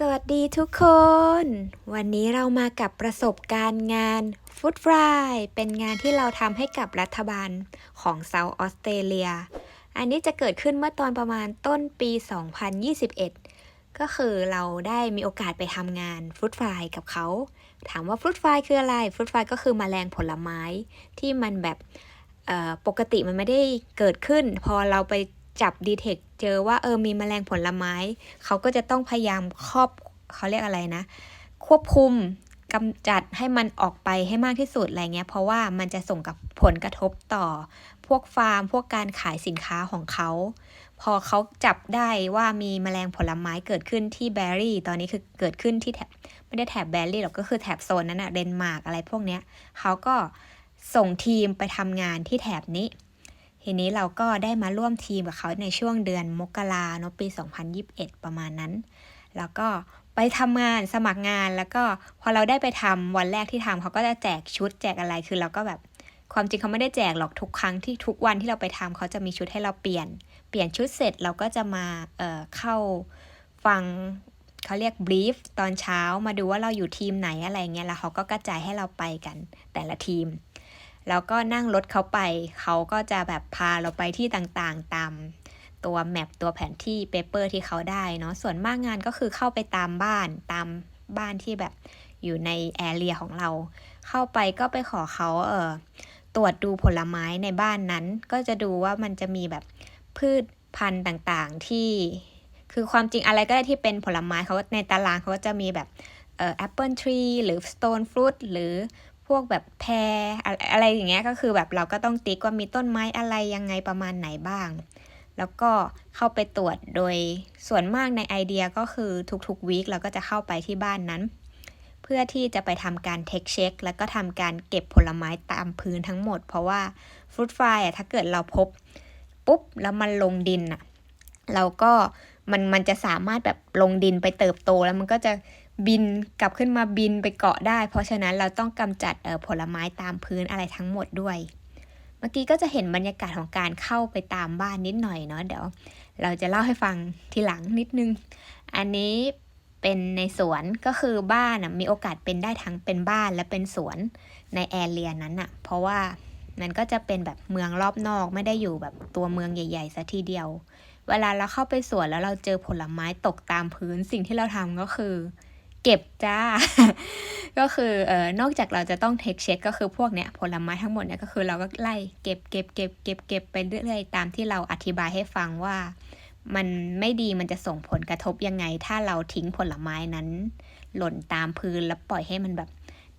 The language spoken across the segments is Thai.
สวัสดีทุกคน วันนี้เรามากับประสบการณ์งานฟุตฟรายเป็นงานที่เราทำให้กับรัฐบาลของเซาท์ออสเตรเลีย อันนี้จะเกิดขึ้นเมื่อตอนประมาณต้นปี 2021 ก็คือเราได้มีโอกาสไปทำงานฟุตฟรายกับเขา ถามว่าฟุตฟรายคืออะไรฟุตฟรายก็คือมแมลงผลไม้ที่มันแบบปกติมันไม่ได้เกิดขึ้น พอเราไป จับดีเทคเจอว่าเออมีแมลงผลไม้ เขาก็จะต้องพยายามครอบเขาเรียกอะไรนะ ควบคุมกำจัดให้มันออกไปให้มากที่สุดอะไรเงี้ย เพราะว่ามันจะส่งกับผลกระทบต่อ พวกฟาร์ม พวกการขายสินค้าของเขา พอเขาจับได้ว่ามีแมลงผลไม้เกิดขึ้นที่แบรี่ ตอนนี้คือเกิดขึ้นที่แถบไม่ได้แถบแบรี่หรอกก็คือแถบโซนนั้นอะเดนมาร์กอะไรพวกเนี้ยเขาก็ส่งทีมไปทำงานที่แถบนี้ ทีนี้เราก็ได้มาร่วมทีมกับเขาในช่วงเดือนมกราเนอะปี 2021 ประมาณนั้น แล้วก็ไปทำงานสมัครงานแล้วก็พอเราได้ไปทำวันแรกที่ทำเขาก็จะแจกชุดแจกอะไรคือเราก็แบบความจริงเขาไม่ได้แจกหรอกทุกครั้งที่ทุกวันที่เราไปทำเขาจะมีชุดให้เราเปลี่ยน เปลี่ยนชุดเสร็จเราก็จะมาเอ่อเข้าฟังเขาเรียกบรีฟตอนเช้ามาดูว่าเราอยู่ทีมไหนอะไรเงี้ยแล้วเขาก็กระจายให้เราไปกันแต่ละทีม แล้วก็นั่งรถเขาไป เขาก็จะแบบพาเราไปที่ต่างๆ ตามตัวแมปตัวแผนที่เปเปอร์ที่เขาได้เนาะส่วนมากงานก็คือเข้าไปตามบ้านตามบ้านที่แบบอยู่ในแอเรียของเรา เข้าไปก็ไปขอเขาเออตรวจดูผลไม้ในบ้านนั้น ก็จะดูว่ามันจะมีแบบพืชพันธุ์ต่างๆที่ คือความจริงอะไรก็ได้ที่เป็นผลไม้เขาในตารางเขาก็จะมีแบบเอ่อแอปเปิลทรีหรือสโตนฟรุตหรือ วกแบบแพรอะไรอะไรอย่างเงี้ยก็คือแบบเราก็ต้องติ๊กว่ามีต้นไม้อะไรยังไงประมาณไหนบ้าง แล้วก็เข้าไปตรวจโดยส่วนมากในไอเดียก็คือทุกๆวีคเราก็จะเข้าไปที่บ้านนั้น เพื่อที่จะไปทำการเทคเช็ค แล้วก็ทำการเก็บผลไม้ตามพื้นทั้งหมด เพราะว่าฟรุตฟลายอะถ้าเกิดเราพบปุ๊บแล้วมันลงดินอะเราก็มันมันจะสามารถแบบลงดินไปเติบโตแล้วมันก็จะ บินกลับขึ้นมาบินไปเกาะได้ เพราะฉะนั้นเราต้องกำจัดผลไม้ตามพื้นอะไรทั้งหมดด้วย เมื่อกี้ก็จะเห็นบรรยากาศของการเข้าไปตามบ้านนิดหน่อยเนาะเดี๋ยวเราจะเล่าให้ฟังทีหลังนิดนึง อันนี้เป็นในสวนก็คือบ้านมีโอกาสเป็นได้ทั้งเป็นบ้านและเป็นสวนในแอเรียนั้นอะเพราะว่ามันก็จะเป็นแบบเมืองรอบนอกไม่ได้อยู่แบบตัวเมืองใหญ่ๆซะทีเดียว เวลาเราเข้าไปสวนแล้วเราเจอผลไม้ตกตามพื้นสิ่งที่เราทำก็คือ เก็บจ้า ก็คือเอ่อนอกจากเราจะต้องเทคเช็คก็คือพวกเนี้ยผลไม้ทั้งหมดเนี่ยก็คือเราก็ไล่เก็บเก็บเก็บเก็บเก็บไปเรื่อยๆตามที่เราอธิบายให้ฟังว่า มันไม่ดีมันจะส่งผลกระทบยังไง ถ้าเราทิ้งผลไม้นั้น หล่นตามพื้นแล้วปล่อยให้มันแบบ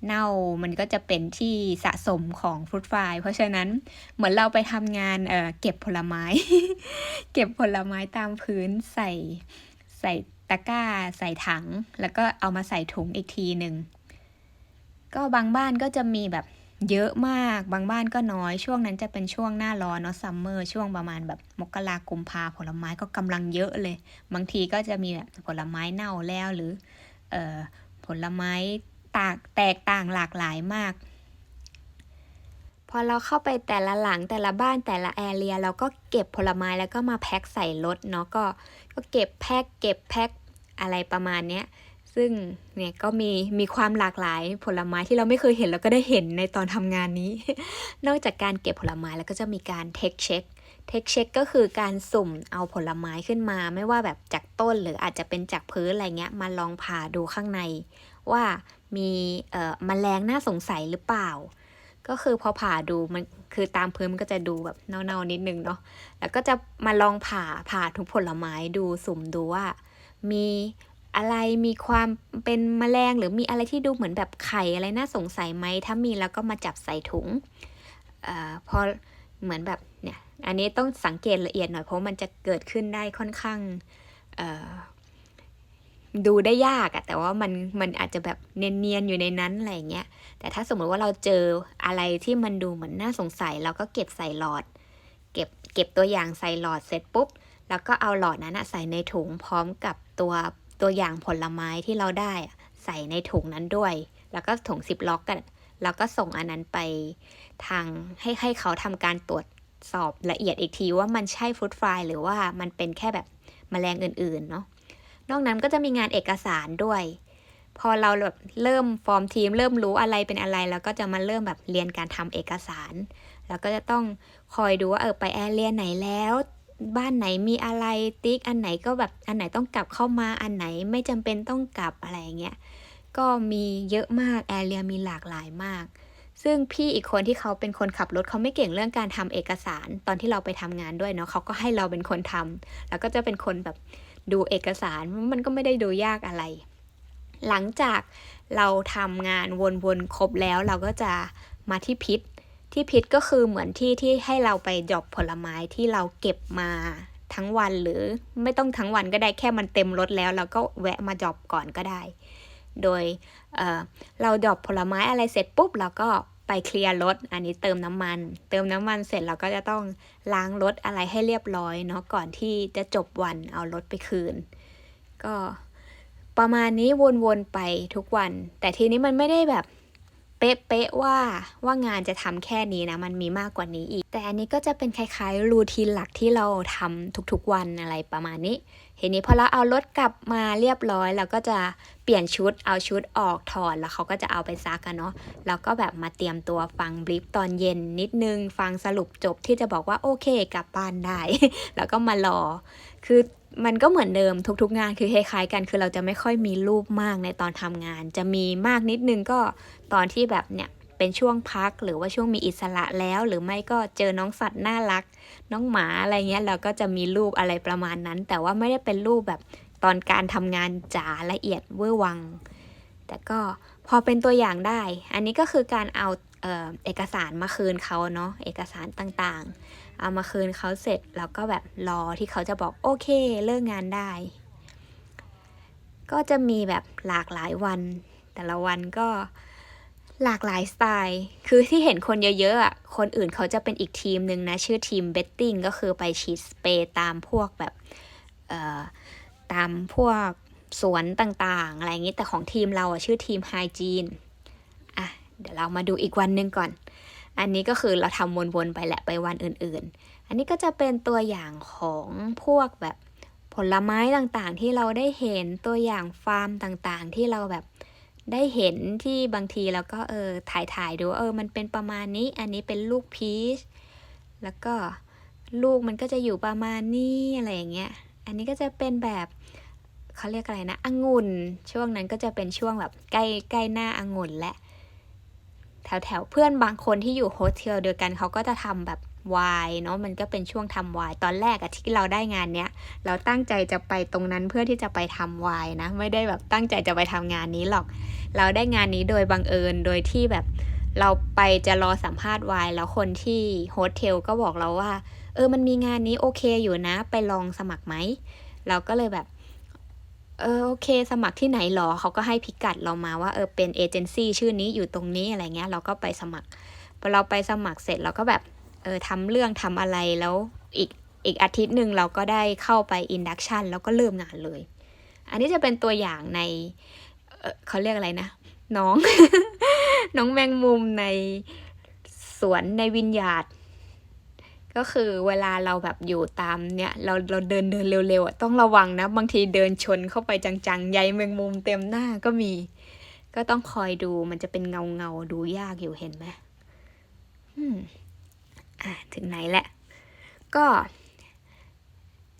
เน่ามันก็จะเป็นที่สะสมของฟรุตฟายเพราะฉะนั้นเหมือนเราไปทำงานเอ่อเก็บผลไม้ เก็บผลไม้ตามพื้นใส่ใส่ ตะกร้าใส่ถัง แล้วก็เอามาใส่ถุงอีกทีหนึ่งก็บางบ้านก็จะมีแบบเยอะมาก บางบ้านก็น้อย ช่วงนั้นจะเป็นช่วงหน้าร้อนเนาะซัมเมอร์ ช่วงประมาณแบบมกรากุมภาผลไม้ก็กำลังเยอะเลย บางทีก็จะมีแบบผลไม้เน่าแล้วหรือ เอ่อ ผลไม้ตากแตกต่างหลากหลายมาก อเราเข้าไปแต่ละหลังแต่ละบ้านแต่ละแอเรียเราก็เก็บผลไม้แล้วก็มาแพ็คใส่รถเนาะก็ก็เก็บแพ็คเก็บแพ็คอะไรประมาณเนี้ยซึ่งเนี่ยก็มีมีความหลากหลายผลไม้ที่เราไม่เคยเห็นแล้วก็ได้เห็นในตอนทำงานนี้ นอกจากการเก็บผลไม้แล้วก็จะมีการเทคเช็คเทคเช็คก็คือการสุ่มเอาผลไม้ขึ้นมา ไม่ว่าแบบจากต้นหรืออาจจะเป็นจากพื้นอะไรเงี้ยมาลองผ่าดูข้างใน ว่ามีเอ่อมแมลงน่าสงสัยหรือเปล่า ก็คือพอผ่าดูมันคือตามพื้นมันก็จะดูแบบเน่าๆนิดนึงเนาะ แล้วก็จะมาลองผ่าผ่าทุกผลไม้ดูสุ่มดูว่า มีอะไรมีความเป็นแมลงหรือมีอะไรที่ดูเหมือนแบบไข่อะไรน่าสงสัยไหมถ้ามีแล้วก็มาจับใส่ถุงเอ่อพอเหมือนแบบเนี่ย อันนี้ต้องสังเกตละเอียดหน่อยเพราะมันจะเกิดขึ้นได้ค่อนข้างเอ่อ ดูได้ยากอะแต่ว่ามันมันอาจจะแบบเนียนๆอยู่ในนั้นอะไรเงี้ย แต่ถ้าสมมติว่าเราเจออะไรที่มันดูเหมือนน่าสงสัย เราก็เก็บใส่หลอด เก็บเก็บตัวอย่างใส่หลอดเสร็จปุ๊บ แล้วก็เอาหลอดนั้นอะใส่ในถุงพร้อมกับตัวตัวอย่างผลไม้ที่เราได้ใส่ในถุงนั้นด้วย แล้วก็ถุงซิปล็อกกันแล้วก็ส่งอันนั้นไปทางให้ให้เขาทำการตรวจสอบละเอียดอีกทีว่ามันใช่ฟรุตฟลายหรือว่ามันเป็นแค่แบบแมลงอื่นๆเนาะ นอกนั้นก็จะมีงานเอกสารด้วย พอเราแบบเริ่มฟอร์มทีม เริ่มรู้อะไรเป็นอะไรเราก็จะมาเริ่มแบบเรียนการทำเอกสาร แล้วก็จะต้องคอยดูว่าเออไปแอร์เรียนไหนแล้ว บ้านไหนมีอะไรติ๊กอันไหนก็แบบอันไหนต้องกลับเข้ามาอันไหนไม่จำเป็นต้องกลับอะไรเงี้ยก็มีเยอะมากแอร์เรียมีหลากหลายมาก ซึ่งพี่อีกคนที่เขาเป็นคนขับรถเขาไม่เก่งเรื่องการทำเอกสาร ตอนที่เราไปทำงานด้วยเนาะเขาก็ให้เราเป็นคนทำแล้วก็จะเป็นคนแบบ ดูเอกสารมันก็ไม่ได้ดูยากอะไร หลังจากเราทำงานวนๆครบแล้วเราก็จะมาที่พิษที่พิษก็คือเหมือนที่ที่ให้เราไปดรอปผลไม้ที่เราเก็บมาทั้งวันหรือไม่ต้องทั้งวันก็ได้แค่มันเต็มรถแล้ว เราก็แวะมาดรอปก่อนก็ได้ โดยเเราดรอปผลไม้อะไรเสร็จปุ๊บเราก็ ไปเคลียร์รถ อันนี้เติมน้ำมัน เติมน้ำมันเสร็จเราก็จะต้องล้างรถอะไรให้เรียบร้อยเนาะก่อนที่จะจบวันเอารถไปคืน ก็ประมาณนี้วนๆไปทุกวัน แต่ทีนี้มันไม่ได้แบบเป๊ะๆว่าว่างานจะทำแค่นี้นะ มันมีมากกว่านี้อีก แต่อันนี้ก็จะเป็นคล้ายๆรูทีนหลักที่เราทำทุกๆวันอะไรประมาณนี้ ทีนี้พอเราเอารถกลับมาเรียบร้อยเราก็จะเปลี่ยนชุดเอาชุดออกถอดแล้วเขาก็จะเอาไปซักกันเนาะแล้วก็แบบมาเตรียมตัวฟังบลิฟตอนเย็นนิดนึง ฟังสรุปจบที่จะบอกว่าโอเคกลับบ้านได้ แล้วก็มารอ คือมันก็เหมือนเดิมทุกๆงานคือคล้ายๆกัน คือเราจะไม่ค่อยมีรูปมากในตอนทำงาน จะมีมากนิดนึงก็ตอนที่แบบเนี่ย เป็นช่วงพักหรือว่าช่วงมีอิสระแล้ว หรือไม่ก็เจอน้องสัตว์น่ารัก น้องหมาอะไรเงี้ยเราก็จะมีรูปอะไรประมาณนั้น แต่ว่าไม่ได้เป็นรูปแบบตอนการทำงานจ๋าละเอียดเวอร์วัง แต่ก็พอเป็นตัวอย่างได้ อันนี้ก็คือการเอาเออเอกสารมาคืนเขาเนาะเอกสารต่างๆ เอามาคืนเขาเสร็จแล้วก็แบบรอที่เขาจะบอกโอเคเลิกงานได้ ก็จะมีแบบหลากหลายวัน แต่ละวันก็ หลากหลายสไตล์ คือที่เห็นคนเยอะๆอะ คนอื่นเขาจะเป็นอีกทีมหนึ่งนะ ชื่อทีมเบตติ้งก็คือไปฉีดสเปรย์ตามพวกแบบเอ่อตามพวกสวนต่างๆ อะไรอย่างนี้ แต่ของทีมเราอะชื่อทีมไฮจีนอะ เดี๋ยวเรามาดูอีกวันหนึ่งก่อน อันนี้ก็คือเราทำวนๆไปแหละไปวันอื่นๆ อันนี้ก็จะเป็นตัวอย่างของพวกแบบผลไม้ต่างๆ ที่เราได้เห็นตัวอย่างฟาร์มต่างๆ ที่เราแบบ ได้เห็นที่บางทีแล้วก็เออถ่ายถ่ายดูเออมันเป็นประมาณนี้อันนี้เป็นลูกพีชแล้วก็ลูกมันก็จะอยู่ประมาณนี้อะไรอย่างเงี้ยอันนี้ก็จะเป็นแบบเขาเรียกอะไรนะองุ่นช่วงนั้นก็จะเป็นช่วงแบบใกล้ใกล้หน้าองุ่นและแถวแถวเพื่อนบางคนที่อยู่โฮสเทลเดียวกันเขาก็จะทำแบบ วายเนาะมันก็เป็นช่วงทำวายตอนแรกอะที่เราได้งานเนี้ยเราตั้งใจจะไปตรงนั้นเพื่อที่จะไปทำวายนะ ไม่ได้แบบตั้งใจจะไปทำงานนี้หรอก เราได้งานนี้โดยบังเอิญโดยที่แบบเราไปจะรอสัมภาษณ์วายแล้วคนที่โฮสเทลก็บอกเราว่า เออมันมีงานนี้โอเคอยู่นะ ไปลองสมัครไหมเราก็เลยแบบเออโอเค สมัครที่ไหนหรอเขาก็ให้พิกัดเรามาว่าเออเป็นเอเจนซี่ชื่อนี้อยู่ตรงนี้อะไรเงี้ย เราก็ไปสมัครพอเราไปสมัครเสร็จเราก็แบบ เออทำเรื่องทำอะไรแล้วอีกอีกอาทิตย์หนึ่งเราก็ได้เข้าไปอินดักชันแล้วก็เริ่มงานเลย อันนี้จะเป็นตัวอย่างในเเขาเรียกอะไรนะ น้อง น้องแมงมุมในสวนในวิญญาณก็คือเวลาเราแบบอยู่ตามเนี่ยเราเราเดินเดินเร็วๆต้องระวังนะ บางทีเดินชนเข้าไปจังๆใยแมงมุมเต็มหน้าก็มี ก็ต้องคอยดูมันจะเป็นเงาเงาดูยากอยู่เห็นไหมอืม ถึงไหนแหละ ก็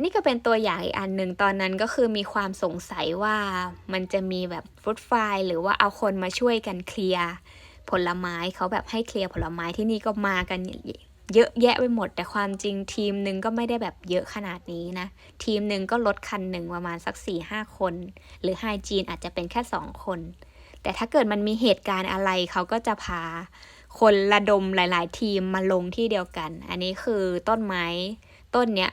นี่ก็เป็นตัวอย่างอีกอันหนึ่งตอนนั้นก็คือมีความสงสัยว่ามันจะมีแบบฟุตไฟหรือว่าเอาคนมาช่วยกันเคลียร์ผลไม้เขาแบบให้เคลียร์ผลไม้ที่นี่ก็มากันเยอะแยะไปหมด แต่ความจริงทีมหนึ่งก็ไม่ได้แบบเยอะขนาดนี้นะ ทีมหนึ่งก็ลดคันหนึ่งประมาณสักสี่ห้าคน หรือไฮจีนอาจจะเป็นแค่สองคน แต่ถ้าเกิดมันมีเหตุการณ์อะไรเขาก็จะพา คนระดมหลาย ๆ ทีมมาลงที่เดียวกัน อันนี้คือต้นไม้ต้นเนี้ย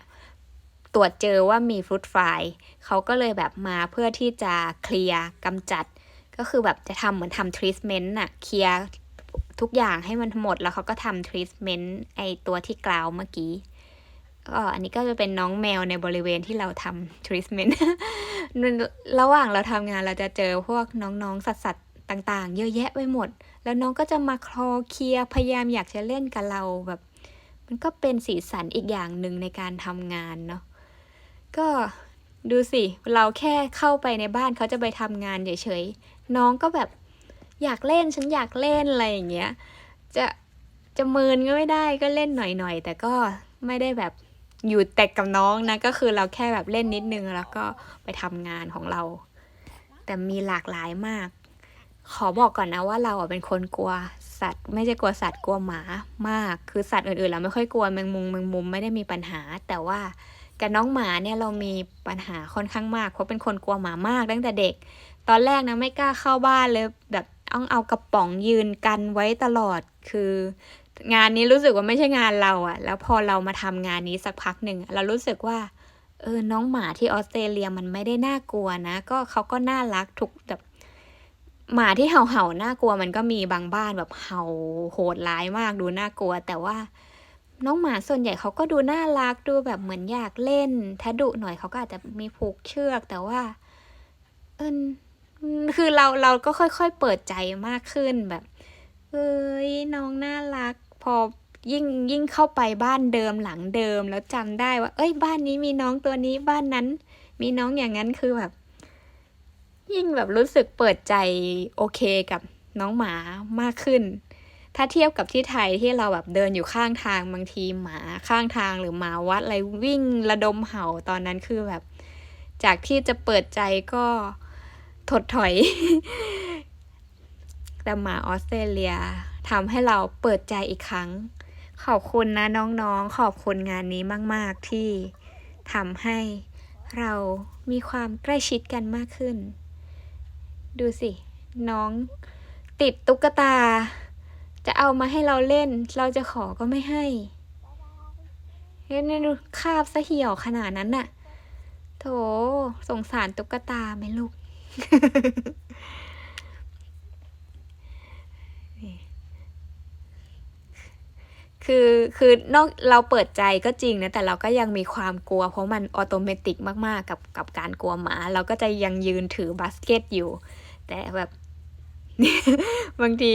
ตรวจเจอว่ามีฟรุตฟลายเขาก็เลยแบบมาเพื่อที่จะเคลียร์กำจัด ก็คือแบบจะทำเหมือนทำทรีทเมนต์น่ะเคลียร์ทุกอย่างให้มันหมดแล้วเขาก็ทำทรีทเมนต์ไอตัวที่กล่าวเมื่อกี้ก็อันนี้ก็จะเป็นน้องแมวในบริเวณที่เราทำทรีทเมนต์ระหว่างเราทำงานเราจะเจอพวกน้องๆสัตว์ ต่างๆ เยอะแยะไปหมด แล้วน้องก็จะมาคลอเคลียพยายามอยากจะเล่นกับเราแบบ มันก็เป็นสีสันอีกอย่างหนึ่งในการทำงานเนาะก็ดูสิ เราแค่เข้าไปในบ้านเขาจะไปทำงานเฉยๆ น้องก็แบบอยากเล่นฉันอยากเล่นอะไรอย่างเงี้ย จะจะเมินก็ไม่ได้ก็เล่นหน่อยๆ แต่ก็ไม่ได้แบบอยู่แต่กับน้องนะ ก็คือเราแค่แบบเล่นนิดนึงแล้วก็ไปทำงานของเรา แต่มีหลากหลายมาก ขอบอกก่อนนะว่าเราอะเป็นคนกลัวสัตว์ ไม่ใช่กลัวสัตว์กลัวหมามาก คือสัตว์อื่นๆเราไม่ค่อยกลัวแมงมุมแมงมุมไม่ได้มีปัญหา แต่ว่ากับน้องหมาเนี่ยเรามีปัญหาค่อนข้างมากเพราะเป็นคนกลัวหมามากตั้งแต่เด็ก ตอนแรกนะไม่กล้าเข้าบ้านเลยแบบต้องเอากระป๋องยืนกันไว้ตลอดคืองานนี้รู้สึกว่าไม่ใช่งานเราอะแล้วพอเรามาทำงานนี้สักพักหนึ่งเรารู้สึกว่าเออน้องหมาที่ออสเตรเลียมันไม่ได้น่ากลัวนะ ก็เขาก็น่ารักทุกแบบ หมาที่เห่าเห่าน่ากลัวมันก็มีบางบ้านแบบเห่าโหดร้ายมากดูน่ากลัว แต่ว่าน้องหมาส่วนใหญ่เขาก็ดูน่ารักดูแบบเหมือนอยากเล่น ถ้าดุหน่อยเขาก็อาจจะมีผูกเชือก แต่ว่า เออคือเราเราก็ค่อยๆเปิดใจมากขึ้นแบบ เอ้ยน้องน่ารัก พอยิ่งยิ่งเข้าไปบ้านเดิมหลังเดิมแล้วจำได้ว่า เอ้ย บ้านนี้มีน้องตัวนี้บ้านนั้น มีน้องอย่างนั้นคือแบบ ยิ่งแบบรู้สึกเปิดใจโอเคกับน้องหมามากขึ้น ถ้าเทียบกับที่ไทยที่เราแบบเดินอยู่ข้างทางบางทีหมาข้างทางหรือหมาวัดอะไรวิ่งระดมเห่าตอนนั้นคือแบบ จากที่จะเปิดใจก็ถดถอย แต่หมาออสเตรเลียทำให้เราเปิดใจอีกครั้ง ขอบคุณนะน้องๆ ขอบคุณงานนี้มาก ๆ ที่ทำให้เรามีความใกล้ชิดกันมากขึ้น ดูสิ น้องติดตุ๊กตา จะเอามาให้เราเล่น เราจะขอก็ไม่ให้เฮ้ยนี่ดูคาบซะเหี่ยวขนาดนั้นน่ะ โถสงสารตุ๊กตาไหมลูก คือคือนอกเราเปิดใจก็จริงนะ แต่เราก็ยังมีความกลัว เพราะมันออโตเมติกมาก ๆ กับกับการกลัวหมา เราก็จะยังยืนถือบาสเกตอยู่ แต่แบบบางที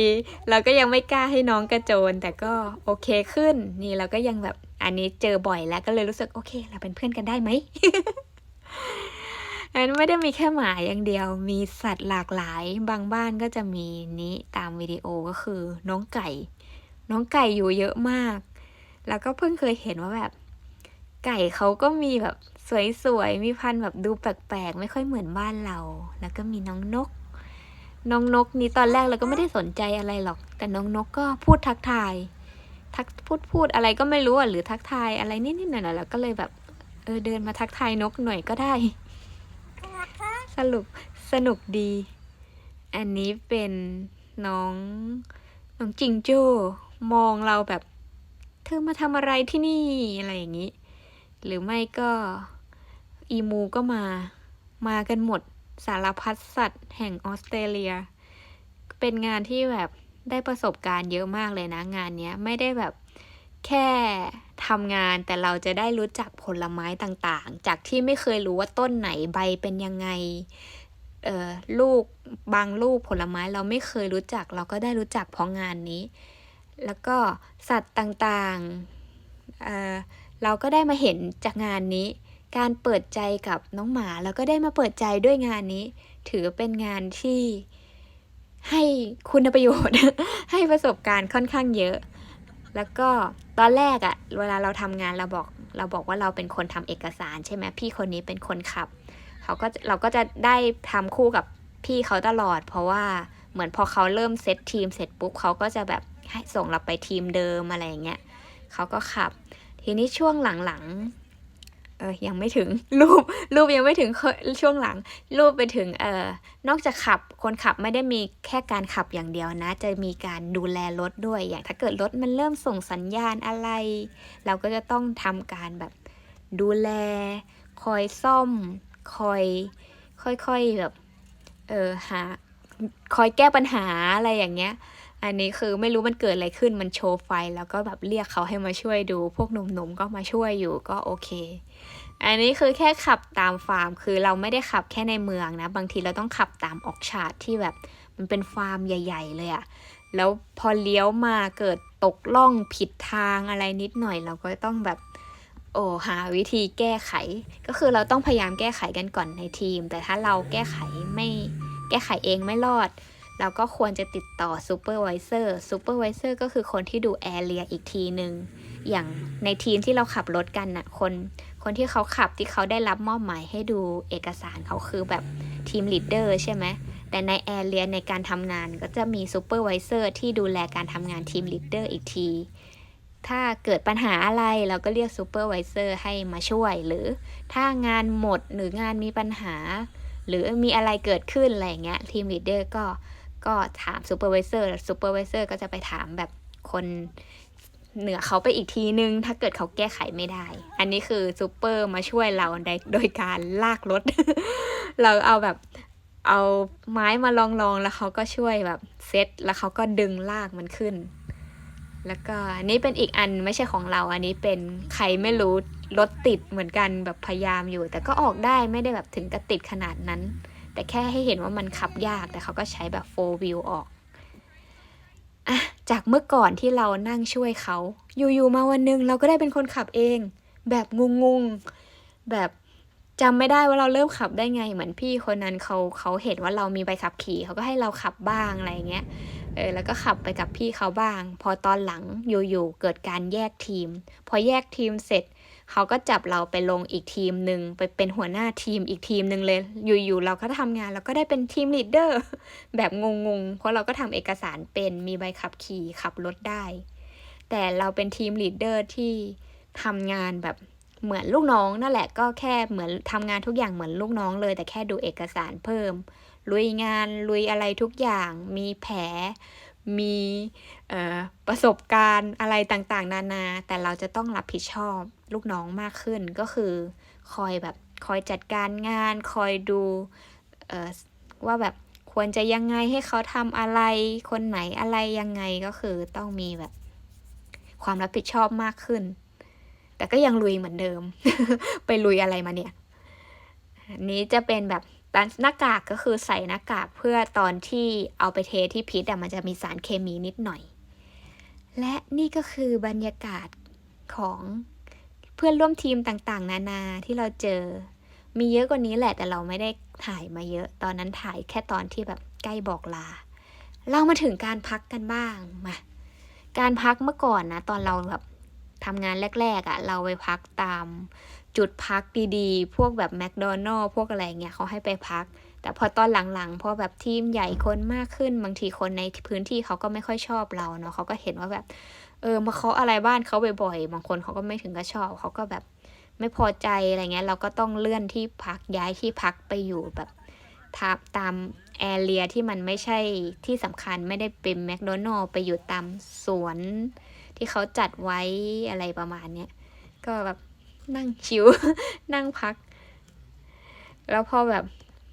เราก็ยังไม่กล้าให้น้องกระโจน แต่ก็โอเคขึ้น นี่เราก็ยังแบบอันนี้เจอบ่อยแล้วก็เลยรู้สึกโอเค เราเป็นเพื่อนกันได้ไหมอันไม่ได้มีแค่หมาอย่างเดียว มีสัตว์หลากหลาย บางบ้านก็จะมีนี้ตามวิดีโอก็คือน้องไก่ น้องไก่อยู่เยอะมาก แล้วก็เพิ่งเคยเห็นว่าแบบ ไก่เขาก็มีแบบสวยๆ มีพันธุ์แบบดูแปลกๆ ไม่ค่อยเหมือนบ้านเรา แล้วก็มีน้องนก น้องนกนี่ตอนแรกเราก็ไม่ได้สนใจอะไรหรอก แต่น้องนกก็พูดทักทาย ทักพูดพูดอะไรก็ไม่รู้อะหรือทักทายอะไรนิดๆหน่อยๆแล้วก็เลยแบบเออเดินมาทักทายนกหน่อยก็ได้ สรุปสนุกดี อันนี้เป็นน้องน้องจิงโจ้มองเราแบบ เธอมาทำอะไรที่นี่อะไรอย่างนี้ หรือไม่ก็อีมูก็มามากันหมด สารพัดสัตว์แห่งออสเตรเลีย เป็นงานที่แบบได้ประสบการณ์เยอะมากเลยนะงานนี้ไม่ได้แบบแค่ทำงานแต่เราจะได้รู้จักผลไม้ต่างๆ จากที่ไม่เคยรู้ว่าต้นไหนใบเป็นยังไงเออลูกบางลูกผลไม้เราไม่เคยรู้จัก เราก็ได้รู้จักเพราะงานนี้ แล้วก็สัตว์ต่างๆเออเราก็ได้มาเห็นจากงานนี้ การเปิดใจกับน้องหมา แล้วก็ได้มาเปิดใจด้วยงานนี้ ถือเป็นงานที่ให้คุณประโยชน์ ให้ประสบการณ์ค่อนข้างเยอะ แล้วก็ตอนแรกอะเวลาเราทำงานเราบอกเราบอกว่าเราเป็นคนทำเอกสารใช่ไหมพี่คนนี้เป็นคนขับเขาก็เราก็จะได้ทำคู่กับพี่เขาตลอด เพราะว่าเหมือนพอเขาเริ่มเซตทีมเสร็จปุ๊บเขาก็จะแบบให้ส่งเราไปทีมเดิมอะไรอย่างเงี้ยเขาก็ขับ ทีนี้ช่วงหลังๆ เออยังไม่ถึงรูปรูปยังไม่ถึงช่วงหลัง รูปไปถึงเออนอกจากขับคนขับไม่ได้มีแค่การขับอย่างเดียวนะ จะมีการดูแลรถด้วยอย่างถ้าเกิดรถมันเริ่มส่งสัญญาณอะไร เราก็จะต้องทำการแบบดูแล คอยซ่อม คอย ค่อยๆแบบเออหาคอยแก้ปัญหาอะไรอย่างเงี้ย อันนี้คือไม่รู้มันเกิดอะไรขึ้นมันโชว์ไฟ แล้วก็แบบเรียกเขาให้มาช่วยดู พวกหนุ่มๆก็มาช่วยอยู่ก็โอเค อันนี้คือแค่ขับตามฟาร์ม คือเราไม่ได้ขับแค่ในเมืองนะ บางทีเราต้องขับตามออกชาร์ตที่แบบมันเป็นฟาร์มใหญ่ ๆ เลยอะแล้วพอเลี้ยวมาเกิดตกล่องผิดทางอะไรนิดหน่อย เราก็ต้องแบบโอ้หาวิธีแก้ไข ก็คือเราต้องพยายามแก้ไขกันก่อนในทีม แต่ถ้าเราแก้ไขไม่แก้ไขเองไม่รอด เราก็ควรจะติดต่อซูเปอร์วิเซอร์ซูเปอร์วิเซอร์ก็คือคนที่ดูแอเรียอีกทีหนึ่งอย่างในทีมที่เราขับรถกันน่ะคนคนที่เขาขับที่เขาได้รับมอบหมายให้ดูเอกสารเขาคือแบบทีมลีดเดอร์ใช่ไหมแต่ในแอเรียในการทำงานก็จะมีซูเปอร์วิเซอร์ที่ดูแลการทำงานทีมลีดเดอร์อีกที ถ้าเกิดปัญหาอะไรเราก็เรียกซูเปอร์วิเซอร์ให้มาช่วย หรือถ้างานหมดหรืองานมีปัญหา หรือมีอะไรเกิดขึ้นอะไรอย่างเงี้ยทีมลีดเดอร์ก็ ก็ถามซูเปอร์วิเซอร์ซูเปอร์วิเซอร์ก็จะไปถามแบบคนเหนือเขาไปอีกทีนึง ถ้าเกิดเขาแก้ไขไม่ได้ อันนี้คือซูเปอร์มาช่วยเราโดยการลากรถ เราเอาแบบเอาไม้มาลองลองๆแล้วเขาก็ช่วยแบบเซตแล้วเขาก็ดึงลากมันขึ้น แล้วก็อันนี้เป็นอีกอันไม่ใช่ของเรา อันนี้เป็นใครไม่รู้รถติดเหมือนกันแบบพยายามอยู่ แต่ก็ออกได้ไม่ได้แบบถึงกับติดขนาดนั้น แต่แค่ให้เห็นว่ามันขับยากแต่เขาก็ใช้แบบ four wheel ออกอะจากเมื่อก่อนที่เรานั่งช่วยเขา อยู่ๆมาวันหนึงเราก็ได้เป็นคนขับเอง แบบงงๆแบบจำไม่ได้ว่าเราเริ่มขับได้ไง เหมือนพี่คนนั้นเขาเขาเห็นว่าเรามีใบขับขี่เขาก็ให้เราขับบ้างอะไรเงี้ยเออแล้วก็ขับไปกับพี่เขาบ้าง พอตอนหลังอยู่ๆเกิดการแยกทีม พอแยกทีมเสร็จ เขาก็จับเราไปลงอีกทีมหนึ่งไปเป็นหัวหน้าทีมอีกทีมหนึ่งเลย อยู่ๆเราก็ทำงานเราก็ได้เป็นทีมลีดเดอร์แบบงงๆ เพราะเราก็ทำเอกสารเป็นมีใบขับขี่ขับรถได้ แต่เราเป็นทีมลีดเดอร์ที่ทำงานแบบเหมือนลูกน้องนั่นแหละก็แค่เหมือนทำงานทุกอย่างเหมือนลูกน้องเลย แต่แค่ดูเอกสารเพิ่ม ลุยงานลุยอะไรทุกอย่างมีแผลมีประสบการณ์อะไรต่างๆ นานา แต่เราจะต้องรับผิดชอบ ลูกน้องมากขึ้นก็คือคอยแบบคอยจัดการงาน คอยดูว่าแบบควรจะยังไงให้เขาทำอะไร คนไหนอะไรยังไงก็คือต้องมีแบบความรับผิดชอบมากขึ้น แต่ก็ยังลุยเหมือนเดิม ไปลุยอะไรมาเนี่ย นี้จะเป็นแบบตันหน้ากากก็คือใส่หน้ากากเพื่อตอนที่เอาไปเทที่พิษอะมันจะมีสารเคมีนิดหน่อย และนี่ก็คือบรรยากาศของ เพื่อนร่วมทีมต่างๆ นานาที่เราเจอ มีเยอะกว่านี้แหละแต่เราไม่ได้ถ่ายมาเยอะ ตอนนั้นถ่ายแค่ตอนที่แบบใกล้บอกลา เรามาถึงการพักกันบ้างมาการพักเมื่อก่อนนะ ตอนเราแบบทำงานแรก ๆอะ่ะ เราไปพักตามจุดพักดีๆ พวกแบบแมคโดนัลล์พวกอะไรเงี้ยเขาให้ไปพัก แต่พอตอนหลังๆ พอแบบทีมใหญ่คนมากขึ้น บางทีคนในพื้นที่เขาก็ไม่ค่อยชอบเราเนาะเขาก็เห็นว่าแบบ เออมาเคาะอะไรบ้านเขาบ่อยๆบางคนเขาก็ไม่ถึงกับชอบเขาก็แบบไม่พอใจอะไรเงี้ย เราก็ต้องเลื่อนที่พักย้ายที่พักไปอยู่แบบทับตามแอเรียที่มันไม่ใช่ที่สำคัญไม่ได้เป็นแมคโดนัลล์ไปอยู่ตามสวนที่เขาจัดไว้อะไรประมาณเนี้ยก็แบบนั่งชิว นั่งพัก แล้วพอแบบ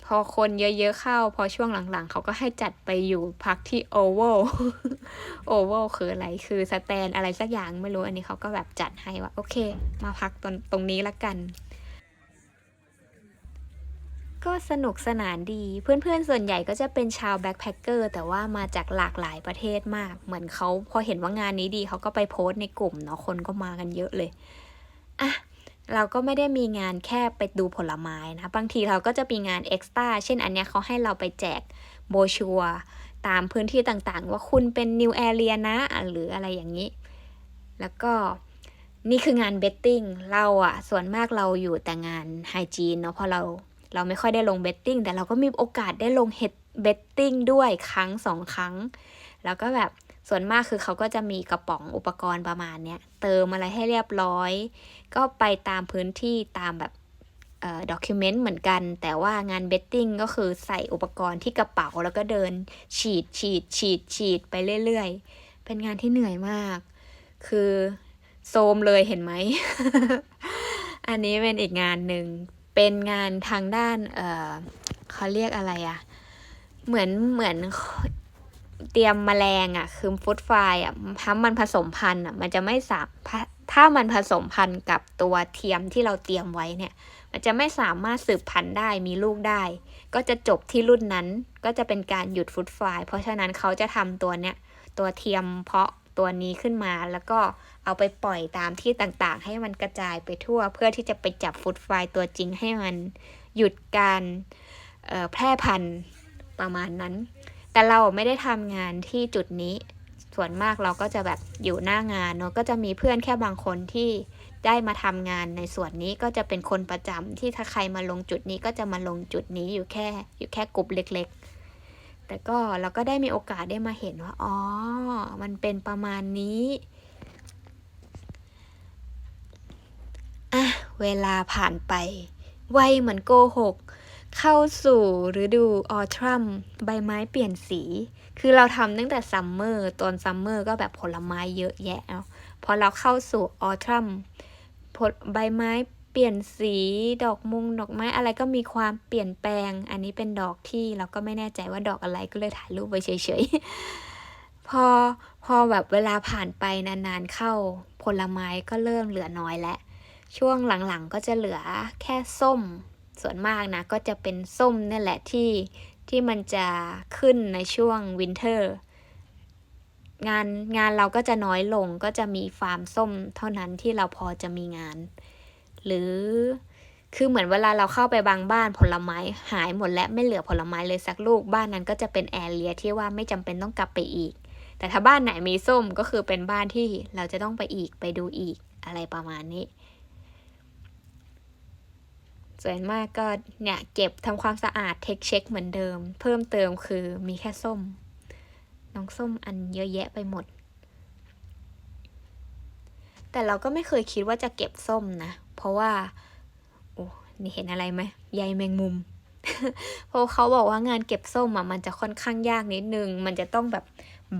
พอคนเยอะๆเข้า พอช่วงหลังๆ เขาก็ให้จัดไปอยู่พักที่โอเวลโอเวลคืออะไร คือสแตนอะไรสักอย่างไม่รู้ อันนี้เขาก็แบบจัดให้ว่า โอเค มาพักตรงตรงนี้ละกัน ก็สนุกสนานดี เพื่อนๆ ส่วนใหญ่ก็จะเป็นชาวแบ็คแพคเกอร์แต่ว่ามาจากหลากหลายประเทศมาก เหมือนเขาพอเห็นว่างานนี้ดีเขาก็ไปโพสต์ในกลุ่มเนาะ คนก็มากันเยอะเลย อะ เราก็ไม่ได้มีงานแค่ไปดูผลไม้นะ บางทีเราก็จะมีงานเอ็กซ์ต้าเช่นอันเนี้ยเขาให้เราไปแจกโบชัวตามพื้นที่ต่างๆ ว่าคุณเป็นนิวแอเรียนะอะหรืออะไรอย่างนี้ แล้วก็นี่คืองานเบตติ้งเราอะส่วนมากเราอยู่แต่งานไฮจีนเนาะเพราะเราเราไม่ค่อยได้ลงเบตติ้งแต่เราก็มีโอกาสได้ลงเฮดเบตติ้งด้วยครั้งสองครั้ง แล้วก็แบบส่วนมากคือเขาก็จะมีกระป๋องอุปกรณ์ประมาณเนี้ยเติมอะไรให้เรียบร้อย ก็ไปตามพื้นที่ตามแบบด็อกิเมนต์เหมือนกัน แต่ว่างานเบตติ้งก็คือใส่อุปกรณ์ที่กระเป๋าแล้วก็เดินฉีดฉีดฉีดฉีดไปเรื่อยๆ เป็นงานที่เหนื่อยมาก คือโซมเลยเห็นไหม อันนี้เป็นอีกงานหนึ่ง เป็นงานทางด้านเออเขาเรียกอะไรอะเหมือนเหมือนเตรียมแมลงอะ่ะคือฟุตไฟอะถ้ามันผสมพันธุ์อะมันจะไม่สาม ถ้ามันผสมพันธุ์กับตัวเทียมที่เราเตรียมไว้เนี่ย มันจะไม่สามารถสืบพันธุ์ได้มีลูกได้ ก็จะจบที่รุ่นนั้นก็จะเป็นการหยุดฟุตไฟเพราะฉะนั้นเขาจะทำตัวเนี้ยตัวเทียมเพาะตัวนี้ขึ้นมาแล้วก็เอาไปปล่อยตามที่ต่างๆ ให้มันกระจายไปทั่ว เพื่อที่จะไปจับฟุตไฟล์ตัวจริงให้มันหยุดการแพร่พันธุ์ประมาณนั้น แต่เราไม่ได้ทำงานที่จุดนี้ ส่วนมากเราก็จะแบบอยู่หน้างานเนาะก็จะมีเพื่อนแค่บางคนที่ได้มาทำงานในส่วนนี้ก็จะเป็นคนประจำที่ถ้าใครมาลงจุดนี้ก็จะมาลงจุดนี้อยู่แค่อยู่แค่กลุ่มเล็ก ๆ แต่ก็เราก็ได้มีโอกาสได้มาเห็นว่า อ๋อ มันเป็นประมาณนี้อะเวลาผ่านไป ไวเหมือนโกหก เข้าสู่ฤดูออทรัมใบไม้เปลี่ยนสี คือเราทำตั้งแต่ซัมเมอร์ตอนซัมเมอร์ก็แบบผลไม้เยอะแยะเนาะพอเราเข้าสู่ออทรัมผลใบไม้เปลี่ยนสีดอกมุงดอกไม้อะไรก็มีความเปลี่ยนแปลง อันนี้เป็นดอกที่เราก็ไม่แน่ใจว่าดอกอะไรก็เลยถ่ายรูปไว้เฉยๆ พอพอแบบเวลาผ่านไปนานๆเข้าผลไม้ก็เริ่มเหลือน้อยแล้วช่วงหลังๆก็จะเหลือแค่ส้ม ส่วนมากนะก็จะเป็นส้มนี่แหละที่ที่มันจะขึ้นในช่วงวินเทอร์งานงานเราก็จะน้อยลงก็จะมีฟาร์มส้มเท่านั้นที่เราพอจะมีงาน หรือคือเหมือนเวลาเราเข้าไปบางบ้านผลไม้หายหมดและไม่เหลือผลไม้เลยสักลูกบ้านนั้นก็จะเป็นแอเรียที่ว่าไม่จำเป็นต้องกลับไปอีก แต่ถ้าบ้านไหนมีส้มก็คือเป็นบ้านที่เราจะต้องไปอีกไปดูอีกอะไรประมาณนี้ ส่วนมากก็เนี่ยเก็บทำความสะอาดเทคเช็คเหมือนเดิม เพิ่มเติมคือมีแค่ส้ม น้องส้มอันเยอะแยะไปหมด แต่เราก็ไม่เคยคิดว่าจะเก็บส้มนะ เพราะว่า โอ้นี่เห็นอะไรไหมใยแมงมุมเพราะเขาบอกว่างานเก็บส้มอะมันจะค่อนข้างยากนิดนึง มันจะต้องแบบ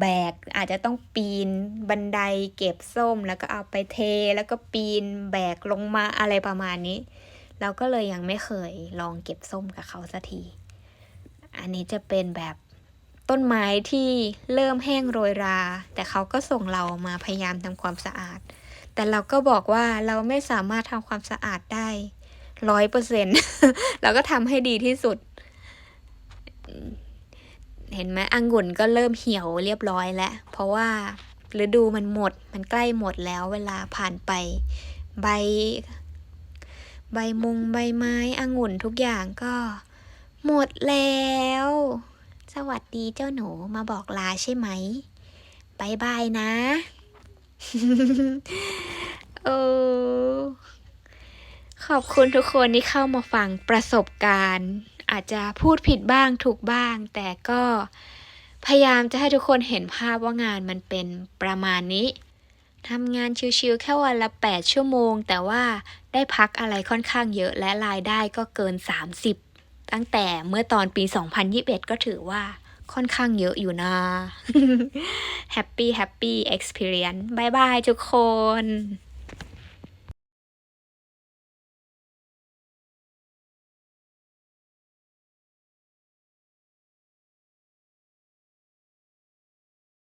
แบก อาจจะต้องปีนบันไดเก็บส้ม แล้วก็เอาไปเท แล้วก็ปีนแบกลงมาอะไรประมาณนี้ เราก็เลยยังไม่เคยลองเก็บส้มกับเขาสักที อันนี้จะเป็นแบบต้นไม้ที่เริ่มแห้งโรยรา แต่เขาก็ส่งเรามาพยายามทำความสะอาด แต่เราก็บอกว่าเราไม่สามารถทำความสะอาดได้ร้อยเปอร์เซ็นต์เราก็ทำให้ดีที่สุด เห็นไหมองุ่นก็เริ่มเหี่ยวเรียบร้อยแล้ว เพราะว่าฤดูมันหมด มันใกล้หมดแล้วเวลาผ่านไป ใบ ใบมุงใบไม้องุ่นทุกอย่างก็ หมดแล้ว สวัสดีเจ้าหนูมาบอกลาใช่ไหมบายบายนะเออขอบคุณทุกคนที่เข้ามาฟังประสบการณ์ อาจจะพูดผิดบ้างถูกบ้าง แต่ก็พยายามจะให้ทุกคนเห็นภาพว่างานมันเป็นประมาณนี้ ทำงานชิวๆแค่วันละ 8 ชั่วโมง แต่ว่าได้พักอะไรค่อนข้างเยอะและรายได้ก็เกิน 30 ตั้งแต่เมื่อตอนปี 2021 ก็ถือว่าค่อนข้างเยอะอยู่นะ Happy Happy Experience บายบายทุกคน